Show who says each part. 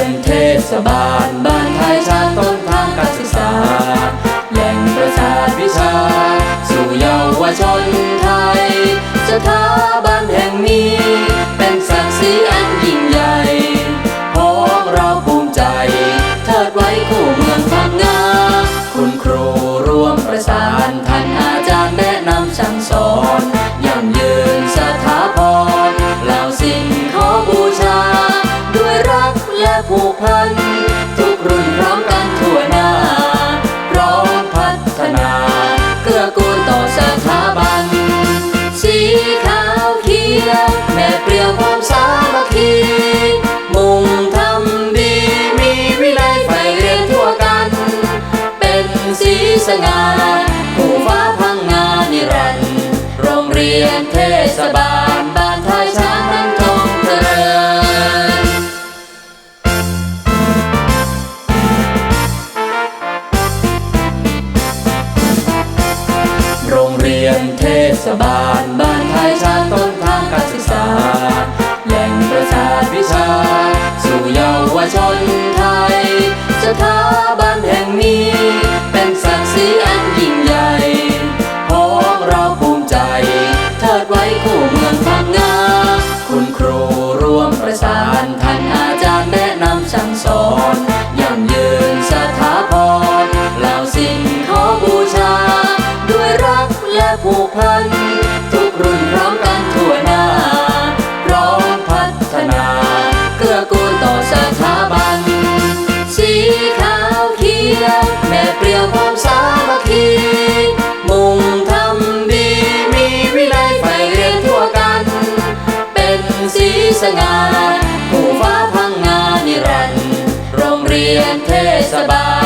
Speaker 1: อนเทศบาล บ้านไทยชาติต้นทางการศึกษา แหล่งประสาทวิชา สู่เยาวชนไทย สถาบันแห่งนี้ เป็นศักดิ์ศรีอันยิ่งใหญ่พวกเราภูมิใจ เทิดไว้คู่เมืองพังงา พันทุกรุ่นพร้อมกันทั่วหน้าพร้อมพัฒนาเกื้อกูลต่อสถาบัน สีขาวเขียวแม่เปลี่ยวความสามัคคีมุ่งทำดีมีวินัยใฝ่เรียนทั่วกัน เป็นสีสง่าผู้ฟ้าพังงานิรันดร์โรงเรียนเทศบาล ศบาลบ้านไทยชาติต้นทางการศึกษา แหล่งประสาทวิชา สู่เยาวชนไทย สถาบันแห่งนี้ สีสง่าผู้ฟ้าพังงานิรันดร์โรงเรียนเทศบา